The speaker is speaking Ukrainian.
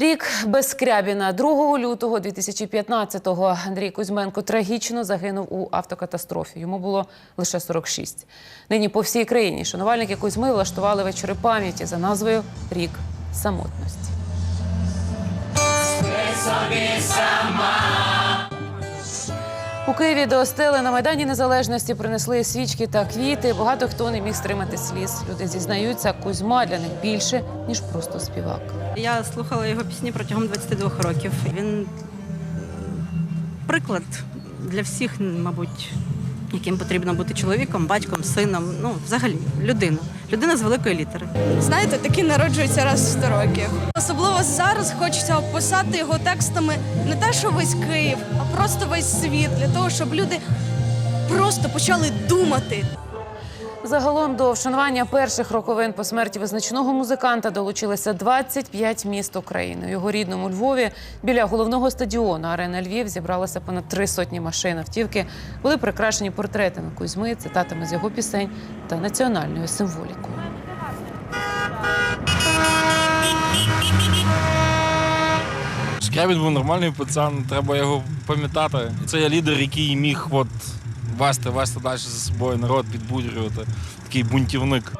Рік без Скрябіна 2 лютого 2015-го Андрій Кузьменко трагічно загинув у автокатастрофі. Йому було лише 46. Нині по всій країні шанувальники Кузьми влаштували вечори пам'яті за назвою Рік самотності. У Києві до стели на Майдані Незалежності принесли свічки та квіти. Багато хто не міг стримати сліз. Люди зізнаються, Кузьма для них більше, ніж просто співак. Я слухала його пісні протягом 22 років. Він приклад для всіх, мабуть, яким потрібно бути чоловіком, батьком, сином. Ну, взагалі, людина. Людина з великої літери. Знаєте, такі народжуються раз в 100 років. Особливо зараз хочеться описати його текстами не те, що весь Київ, а просто весь світ, для того, щоб люди просто почали думати. Загалом до вшанування перших роковин по смерті визначного музиканта долучилися 25 міст України. У його рідному Львові біля головного стадіону Арена Львів зібралося понад три сотні машин. Автівки були прикрашені портретами Кузьми, цитатами з його пісень та національною символікою. Скрябін був нормальний пацан, треба його пам'ятати. Це є лідер, який міг от вести, вести далі за собою народ, підбурювати. Такий бунтівник.